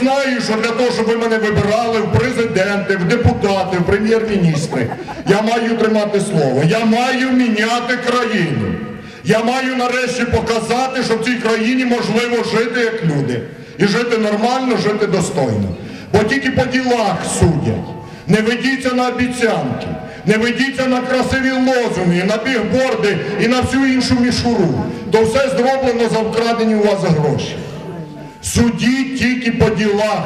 знаю, що для того, щоб ви мене вибирали в президенти, в депутати, в прем'єр-міністри, я маю тримати слово. Я маю міняти країну. Я маю нарешті показати, що в цій країні можливо жити як люди. І жити нормально, жити достойно. Бо тільки по ділах судять. Не ведіться на обіцянки, не ведіться на красиві лозунги, на бігборди і на всю іншу мішуру. То все зроблено за вкрадені у вас гроші. Судіть тільки по ділах,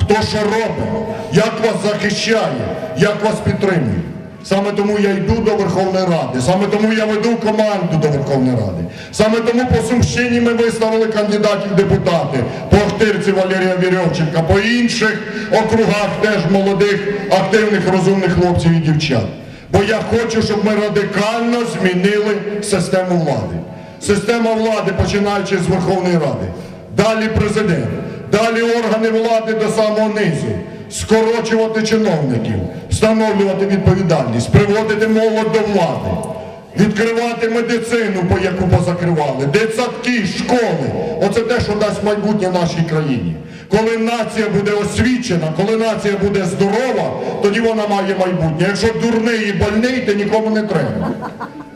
хто що робить, як вас захищає, як вас підтримує. Саме тому я йду до Верховної Ради, саме тому я веду команду до Верховної Ради. Саме тому по Сумщині ми виставили кандидатів депутати по Охтирці Валерія Вірьовченка, по інших округах теж молодих, активних, розумних хлопців і дівчат. Бо я хочу, щоб ми радикально змінили систему влади. Система влади, починаючи з Верховної Ради, далі президент, далі органи влади до самого низу, скорочувати чиновників, встановлювати відповідальність, приводити молодь до влади, відкривати медицину, по яку позакривали, дитсадки, школи. Оце те, що дасть майбутнє нашій країні. Коли нація буде освічена, коли нація буде здорова, тоді вона має майбутнє. Якщо дурний і больний, то нікому не треба.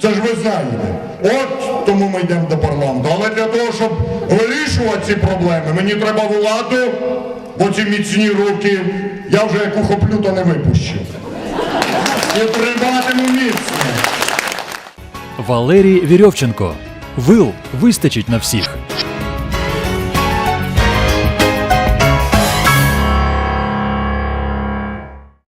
Це ж ви знаєте. От тому ми йдемо до парламенту. Але для того, щоб вирішувати ці проблеми, мені треба владу, бо ці міцні руки, я вже як ухоплю, то не випущу. І триматиму міцно. Валерій Вірьовченко. Вил вистачить на всіх.